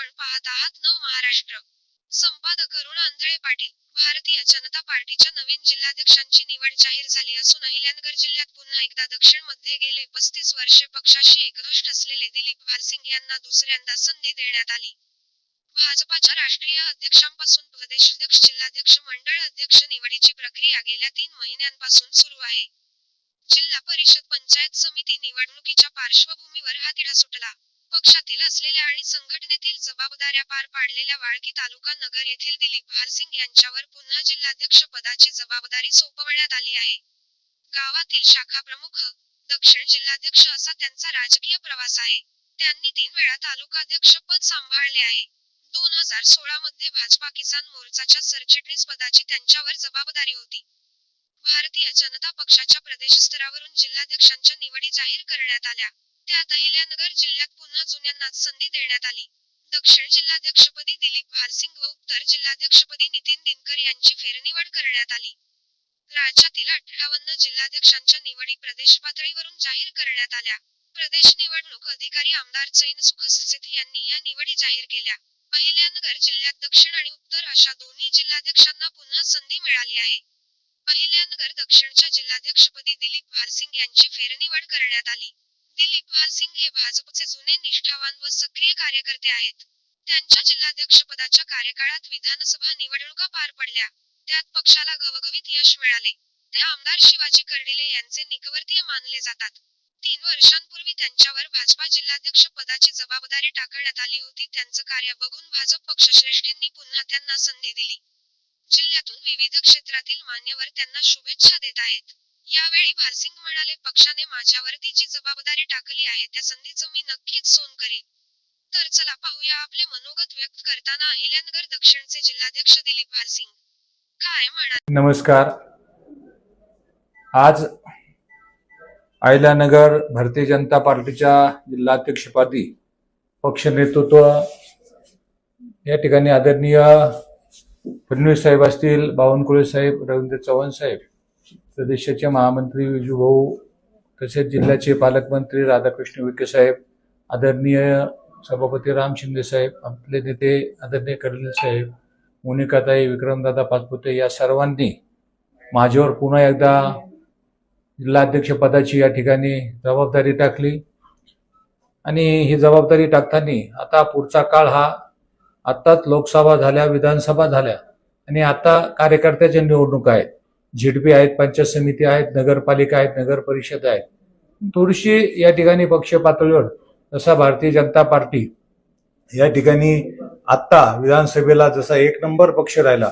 आपण पाहत आहात नव महाराष्ट्र. संपादक अरुण आंधळे पाटील भारतीय जनता पार्टीच्या नवीन जिल्हाध्यक्षांची निवड जाहीर झाली असून अहिल्यानगर जिल्ह्यात पुन्हा एकदा दक्षिणमध्ये गेले पस्तीस वर्षे पक्षाशी एकनिष्ठ असलेले दिलीप भालसिंग यांना दुसऱ्यांदा संधी देण्यात आली. भाजपाच्या राष्ट्रीय अध्यक्षांपासून प्रदेशाध्यक्ष जिल्हाध्यक्ष मंडळ अध्यक्ष निवडीची प्रक्रिया गेल्या तीन महिन्यांपासून सुरू आहे. जिल्हा परिषद पंचायत समिती निवडणुकीच्या पार्श्वभूमीवर हा तिढा सुटला. पक्षातील असलेल्या आणि संघटनेतील जबाबदाऱ्या पार पाडलेल्या वाळकी तालुका नगर येथील दिलीप भालसिंग यांच्यावर पुन्हा जिल्हाध्यक्ष पदाची जबाबदारी सोपवण्यात आली आहे. गावातील शाखा प्रमुख दक्षिण जिल्हाध्यक्ष असा त्यांचा राजकीय प्रवास आहे. त्यांनी तीन वेळा तालुकाध्यक्ष पद सांभाळले आहे. दोन हजार सोळा मध्ये भाजपा किसान मोर्चाच्या सरचिटणीस पदाची त्यांच्यावर जबाबदारी होती. भारतीय जनता पक्षाच्या प्रदेश स्तरावरून जिल्हाध्यक्षांच्या निवडी जाहीर करण्यात आल्या. त्यात अहिल्यानगर जिल्ह्यात पुन्हा जुन्यांनाच संधी देण्यात आली. दक्षिण जिल्हाध्यक्षपदी दिलीप भालसिंग व उत्तर जिल्हाध्यक्षपदी नितीन दिनकर यांची फेरनिवड करण्यात आली. राज्यातील अठ्ठावन्न जिल्हाध्यक्षांच्या निवडी प्रदेश पातळीवरून जाहीर करण्यात आल्या. प्रदेश निवडणूक अधिकारी आमदार चैन सुखसेथ यांनी या निवडी जाहीर केल्या. अहिल्यानगर जिल्ह्यात दक्षिण आणि उत्तर अशा दोन्ही जिल्हाध्यक्षांना पुन्हा संधी मिळाली आहे. अहिल्यानगर दक्षिणच्या जिल्हाध्यक्षपदी दिलीप भालसिंग यांची फेरनिवड करण्यात आली. दिलीप सिंग हे भाजपचे जुने निष्ठावान व सक्रिय कार्यकर्ते आहेत. त्यांच्या जिल्हाध्यक्षपदाच्या कार्यकाळात विधानसभा निवडणुका पार पडल्या. त्यात पक्षाला घवघवीत यश मिळाले. ते आमदार शिवाजी कर्डिले यांचे निकवर्तीय मानले जातात. तीन वर्षांपूर्वी त्यांच्यावर भाजपा जिल्हाध्यक्ष पदाची जबाबदारी टाकण्यात आली होती. त्यांचं कार्य बघून भाजप पक्षश्रेष्ठींनी पुन्हा त्यांना संधी दिली. जिल्ह्यातून विविध क्षेत्रातील मान्यवर त्यांना शुभेच्छा देत आहेत. यावेळी भालसिंग म्हणाले पक्षाने माझ्यावरती जी जबाबदारी टाकली आहे त्या संधीचं मी नक्कीच सोन करीन. तर चला पाहूया आपले मनोगत व्यक्त करताना अहिल्यानगर दक्षिणचे जिल्हाध्यक्ष दिलीप भालसिंग काय म्हणा नमस्कार. आज अहिल्यानगर भारतीय जनता पार्टीच्या जिल्हाध्यक्षपदी पक्ष नेतृत्व या ठिकाणी आदरणीय फडणवीस साहेब असतील बावनकुळे साहेब रवींद्र चव्हाण साहेब प्रदेशाचे महामंत्री विजूभाऊ तसेच जिल्ह्याचे पालकमंत्री राधाकृष्ण विखे साहेब आदरणीय सभापती राम शिंदे साहेब आपले नेते आदरणीय कर्नल साहेब मोनिकाताई विक्रमदादा पाचपुते या सर्वांनी माझ्यावर पुन्हा एकदा जिल्हाध्यक्ष पदाची या ठिकाणी जबाबदारी टाकली. आणि ही जबाबदारी टाकताना आता पुढचा काळ हा आत्ताच लोकसभा झाल्या विधानसभा झाल्या आणि आता कार्यकर्त्याच्या निवडणुका आहेत. झिडपी आहेत पंचायत समिती आहेत नगरपालिका आहेत नगर परिषद आहेत. थोडीशी या ठिकाणी पक्ष पातळीवर जसा भारतीय जनता पार्टी या ठिकाणी आत्ता विधानसभेला जसा एक नंबर पक्ष राहिला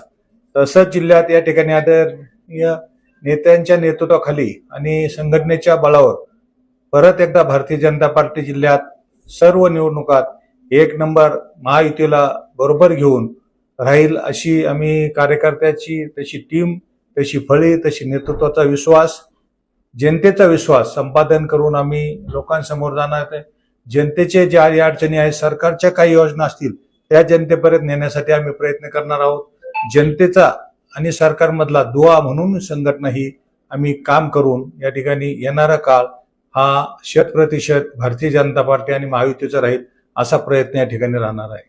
तसंच जिल्ह्यात या ठिकाणी आदरणीय नेत्यांच्या नेतृत्वाखाली आणि संघटनेच्या बळावर परत एकदा भारतीय जनता पार्टी जिल्ह्यात सर्व निवडणुकात एक नंबर महायुतीला बरोबर घेऊन राहील अशी आम्ही कार्यकर्त्याची तशी टीम तशी फळी तशी नेतृत्वाचा विश्वास जनतेचा विश्वास संपादन करून आम्ही लोकांसमोर जाणार आहे. जनतेचे ज्या अडचणी आहेत सरकारच्या काही योजना असतील त्या जनतेपर्यंत नेण्यासाठी आम्ही प्रयत्न करणार आहोत जनतेचा आणि सरकारमधला दुवा म्हणून संघटना ही आम्ही काम करून या ठिकाणी येणारा काळ हा शत प्रतिशत भारतीय जनता पार्टी आणि महायुतीचा राहील असा प्रयत्न या ठिकाणी राहणार आहे